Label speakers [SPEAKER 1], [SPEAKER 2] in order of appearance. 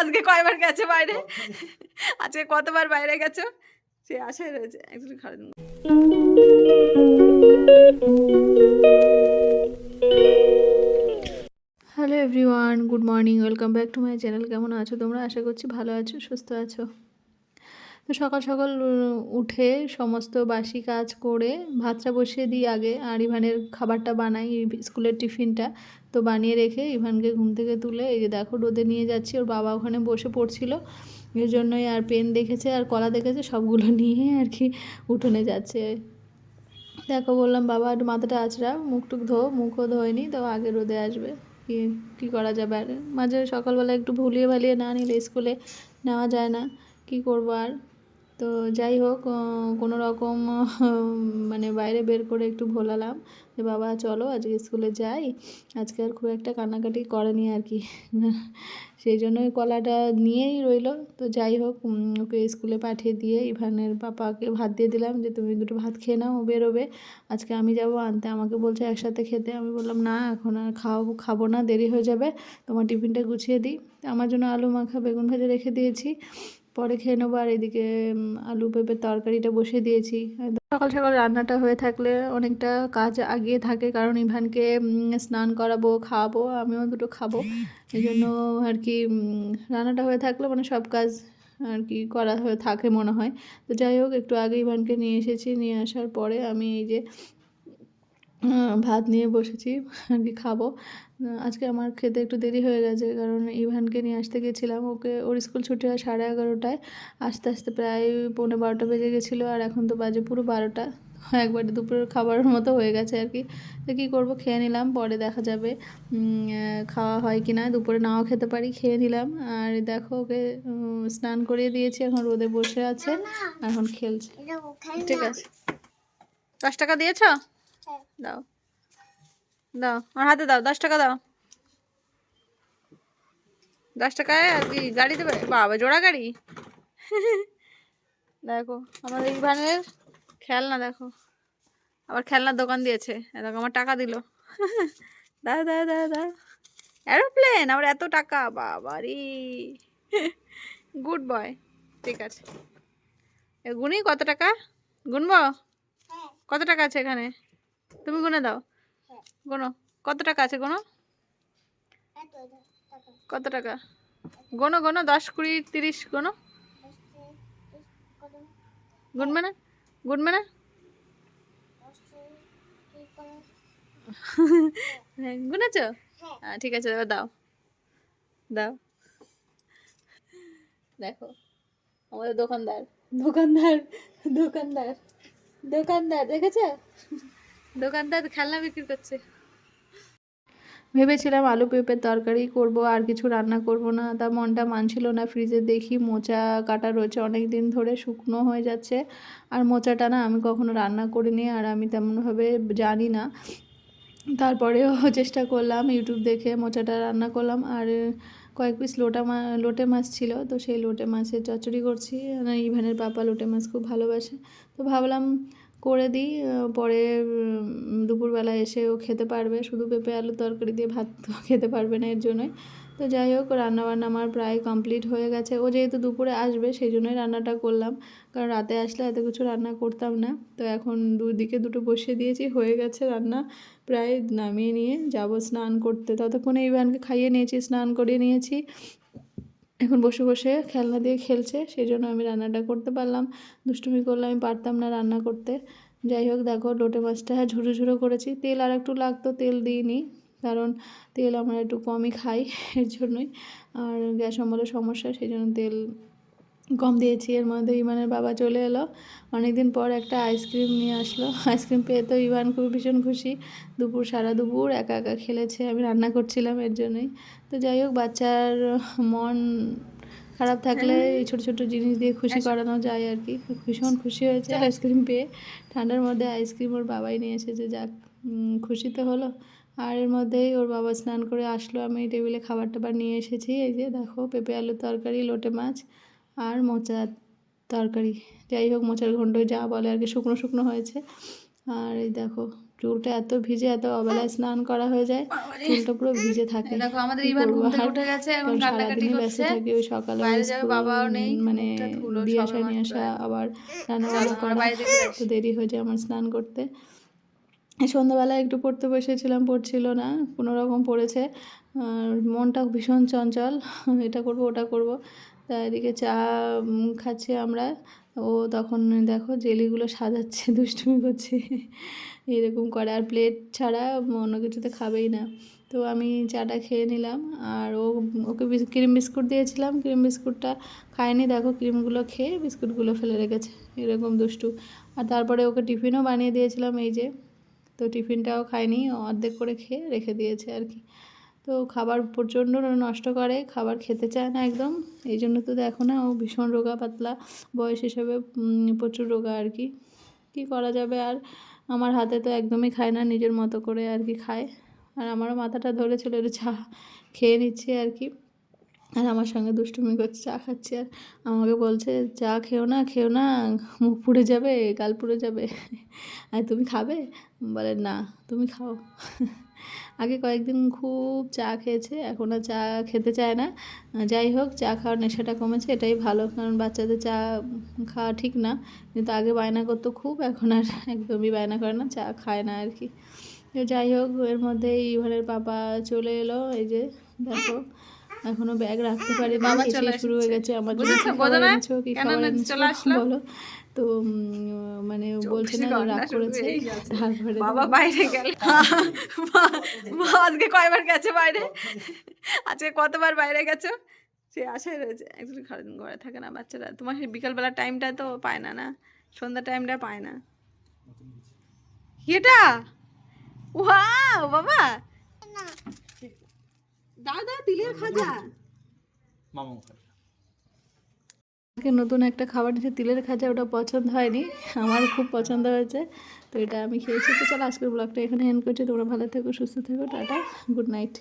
[SPEAKER 1] আজকে কয়বার গেছে বাইরে? আজকে কতবার বাইরে গেছো? সে আশায় রয়েছে। একজন খারাপ hello everyone good morning welcome back to my channel কেমন আছো? তোমরা? আশা করছি ভালো আছো সুস্থ আছো। তো সকাল সকাল উঠে সমস্ত বাসি কাজ করে ভাতটা বসিয়ে দিই আগে। আর ইভানের খাবারটা বানাই স্কুলের টিফিনটা। তো বানিয়ে রেখে ইভানকে ঘুম থেকে তুলে এই যে দেখো রোদে নিয়ে যাচ্ছি, ওর বাবা ওখানে বসে পড়ছিল। এর জন্যই আর পেন দেখেছে আর কলা দেখেছে, সবগুলো নিয়ে আর কি উঠোনে যাচ্ছে। দেখো বললাম, বাবা, একটু মাথাটা আঁচড়া মুখ টুক ধো, মুখও ধোয়নি, তো আগে রোদে আসবে। কি, কী করা যাবে? আর মাঝে সকালবেলা একটু ভুলিয়ে ভালিয়ে না নিলে স্কুলে নেওয়া যায় না। কি করব আর? তো যাই হোক কোনো রকম মানে বাইরে বের করে একটু ভোলালাম যে বাবা চলো আজকে স্কুলে যাই। আজকে আর খুব একটা কান্নাকাটি করেনি আর কি। সেই জন্যই কলাটা নিয়েই রইল। তো যাই হোক ওকে স্কুলে পাঠিয়ে দিয়ে ইভানের পাপাকে ভাত দিয়ে দিলাম যে তুমি দুটো ভাত খেয়ে নাও বেরোবে। আজকে আমি যাব আনতে। আমাকে বলছে একসাথে খেতে। আমি বললাম, না, এখন আর খাওয়াবো খাব না, দেরি হয়ে যাবে। তোমার টিফিনটা গুছিয়ে দিই। আমার জন্য আলু মাখা, বেগুন ভাজা রেখে দিয়েছি। পরে খেয়ে নেব আর এদিকে আলু পেঁপের তরকারিটা বসিয়ে দিয়েছি। সকাল সকাল রান্নাটা হয়ে থাকলে অনেকটা কাজ আগিয়ে থাকে, কারণ ইভানকে স্নান করাবো, খাওয়াবো, আমিও দুটো খাব। এই জন্য আর কি রান্নাটা হয়ে থাকলে মানে সব কাজ আর কি করা হয়ে থাকে মনে হয়। তো যাই হোক, একটু আগে ইভানকে নিয়ে এসেছি, নিয়ে আসার পরে আমি এই যে ভাত নিয়ে বসেছি আর কি খাব। আজকে আমার খেতে একটু দেরি হয়ে গেছে কারণ ইভানকে নিয়ে আসতে গেছিলাম। ওকে ওর স্কুল ছুটি হয় সাড়ে এগারোটায়। আস্তে আস্তে প্রায় পৌনে বারোটা বেজে গেছিল আর এখন তো বাজে পুরো বারোটা। একবারে দুপুরের খাবারের মতো হয়ে গেছে আর কি। তো কী করব খেয়ে নিলাম পরে দেখা যাবে খাওয়া হয় কি না দুপুরে নাও খেতে পারি খেয়ে নিলাম। আর দেখো ওকে স্নান করিয়ে দিয়েছি এখন রোদে বসে আছে এখন খেলছে। ঠিক আছে। দশ টাকা দিয়েছ? দাও। দাও আমার হাতে দাও দশ টাকা দাও। দশ টাকায় আর কি গাড়ি দেবে? বাবা জোড়া গাড়ি? দেখো আমাদের ইভানের খেলনা দেখো। আবার খেলনার দোকান দিয়েছে। দেখো আমার টাকা দিল। দাও দাও দাও দাও। অ্যারোপ্লেন আবার এত টাকা বাবারি। গুড বয় ঠিক আছে। এ গুনি কত টাকা? গুনবো? কত টাকা আছে এখানে? তুমি গুনে দাও। গোনো। কত টাকা আছে গোনো? কত টাকা? গোনো গোনো, দশ কুড়ি, তিরিশ গোনো। গুনবে না? গুনবে না? হ্যাঁ গুনেছ? হ্যাঁ ঠিক আছে, এবার দাও। দাও। দেখো, আমাদের দোকানদার দোকানদার দোকানদার দোকানদার, দেখেছ? দোকানদার খেলনা বিক্রি করছে। ভেবেছিলাম আলু পেঁপের তরকারি করব, আর কিছু রান্না করব না। তা মনটা মানছিল না, ফ্রিজে দেখি মোচা কাটা রয়েছে অনেক দিন ধরে শুকনো হয়ে যাচ্ছে। আর মোচাটা না আমি কখনো রান্না করিনি, আর আমি তেমনভাবে জানি না। তারপরেও চেষ্টা করলাম ইউটিউব দেখে মোচাটা রান্না করলাম, আর কয়েক পিস লোটা মা, লোটে মাছ ছিল। তো সেই লোটে মাছের চচ্চড়ি করছি। ইভানের পাপা লোটে মাছ খুব ভালোবাসে। তো ভাবলাম করে দিই পরে দুপুরবেলা এসে ও খেতে পারবে। শুধু পেঁপে, আলু তরকারি দিয়ে ভাত খেতে পারবে না এর জন্যই। তো যাই হোক, রান্নাবান্না আমার প্রায় কমপ্লিট হয়ে গেছে। ও যেহেতু দুপুরে আসবে সেই জন্যই রান্নাটা করলাম। কারণ রাতে আসলে এত কিছু রান্না করতাম না। তো এখন দুদিকে দুটো বসিয়ে দিয়েছি, হয়ে গেছে রান্না। প্রায় নামিয়ে নিয়ে যাব স্নান করতে। ততক্ষণে ইভানকে খাইয়ে নিয়েছি, স্নান করিয়ে নিয়েছি। এখন বসে বসে খেলনা দিয়ে খেলছে, সেই জন্য আমি রান্নাটা করতে পারলাম। দুষ্টুমি করলে আমি পারতাম না রান্না করতে। যাই হোক, দেখো লোটে মাছটা হ্যাঁ ঝুড়ো ঝুরো করেছি। তেল আর একটু লাগতো, তেল দিইনি, কারণ তেল আমরা একটু কমই খাই, এর জন্যই। আর গ্যাস অম্বলের সমস্যা, সেই জন্য তেল কম দিয়েছি এর মধ্যে ইমানের বাবা চলে এলো। অনেকদিন পর একটা আইসক্রিম নিয়ে আসলো। আইসক্রিম পেয়ে তো ইমান খুব ভীষণ খুশি। দুপুর সারা দুপুর একা একা খেলেছে আমি রান্না করছিলাম এর জন্যই। তো যাই হোক বাচ্চার মন খারাপ থাকলে এই ছোটো ছোটো জিনিস দিয়ে খুশি করানো যায় আর কি। ভীষণ খুশি হয়েছে আইসক্রিম পেয়ে। ঠান্ডার মধ্যে আইসক্রিম ওর বাবাই নিয়ে এসেছে যাক খুশি তো হলো। আর এর মধ্যেই ওর বাবা স্নান করে আসলো আমি টেবিলে খাবার টাবার নিয়ে এসেছি। এই যে দেখো পেঁপে আলুর তরকারি লোটে মাছ। আর মোচার তরকারি। যাই হোক মোচার ঘন্ট যা বলে আর কি শুকনো শুকনো হয়েছে। আর এই দেখো চুলটা এত ভিজে এত অবেলায় স্নান করা হয়ে যায় চুলটা পুরো ভিজে থাকে।
[SPEAKER 2] দেখো আমাদের ইভান ঘুম থেকে উঠে গেছে করছে
[SPEAKER 1] থাকি ওই সকালে
[SPEAKER 2] বাইরে যাবে, বাবাও নেই,
[SPEAKER 1] মানে দিয়ে আসা নিয়ে আসা আবার রান্না বান্না করা তো দেরি হয়ে যায় আমার স্নান করতে। এই সন্ধ্যাবেলায় একটু পড়তে বসেছিলাম পড়ছিল না কোনো রকম পড়েছে। আর মনটা ভীষণ চঞ্চল এটা করব ওটা করব। তা এদিকে চা খাচ্ছি আমরা। ও তখন দেখো জেলিগুলো সাজাচ্ছে, দুষ্টুমি করছে। এরকম করে। আর প্লেট ছাড়া অন্য কিছুতে খাবেই না। তো আমি চাটা খেয়ে নিলাম। আর ও, ওকে ক্রিম বিস্কুট দিয়েছিলাম। ক্রিম বিস্কুটটা খায়নি। দেখো ক্রিমগুলো খেয়ে বিস্কুটগুলো ফেলে রেখেছে। এরকম দুষ্টু। আর তারপরে ওকে টিফিনও বানিয়ে দিয়েছিলাম এই যে। তো টিফিনটাও খায়নি। অর্ধেক করে খেয়ে রেখে দিয়েছে আর কি। তো খাবার প্রচণ্ড নষ্ট করে, খাবার খেতে চায় না একদম। এই জন্য তো দেখো না, ও ভীষণ রোগা পাতলা, বয়স হিসেবে প্রচুর রোগা আর কি। কী করা যাবে আর? আমার হাতে তো একদমই খায় না, নিজের মতো করে আর কি খায়। আর আমারও মাথাটা ধরেছিল একটু চা খেয়ে নিচ্ছি আর কি। আর আমার সঙ্গে দুষ্টুমি করছে, চা খাচ্ছি আর আমাকে বলছে, চা খেও না খেও না, মুখ পুড়ে যাবে, গাল পুড়ে যাবে। আর তুমি খাবে? বলে, না, তুমি খাও। আগে কয়েকদিন খুব চা খেয়েছে, এখন আর চা খেতে চায় না। যাই হোক, চা খাওয়ার নেশাটা কমেছে, এটাই ভালো, কারণ বাচ্চাদের চা খাওয়া ঠিক না। কিন্তু আগে বায়না করতো খুব, এখন আর একদমই বায়না করে না, চা খায় না আর কি। যাই হোক, এর মধ্যে ইভানের পাপা চলে এলো, এই যে দেখো। এখনও ব্যাগ রাখতে পারি
[SPEAKER 2] বাবা চলে
[SPEAKER 1] শুরু হয়ে গেছে আমার
[SPEAKER 2] চলে আসলো?
[SPEAKER 1] বলো। তো মানে বলছে না রাগ করেছে। তারপরে
[SPEAKER 2] বাবা বাইরে গেল। মা- আজকে কয়বার গেছে বাইরে? আজকে কতবার বাইরে গেছো? সে আশায় রয়েছে একচুয়ালি সারাদিন ঘরে থাকে না বাচ্চারা। তোমার সেই বিকালবেলা টাইমটা তো পায় না না? সন্ধ্যা টাইমটা পায় না। এটা ওয়াও বাবা! দাও তিলের খাজা।
[SPEAKER 3] মামু
[SPEAKER 1] আমাকে নতুন একটা খাবার দিয়েছে তিলের খাজা ওটা পছন্দ হয়নি আমার খুব পছন্দ হয়েছে তো এটা আমি খেয়েছি। তো চলো আজকের ব্লগটা এখানে এন্ড করছি তোমরা ভালো থেকো সুস্থ থেকো টাটা গুড নাইট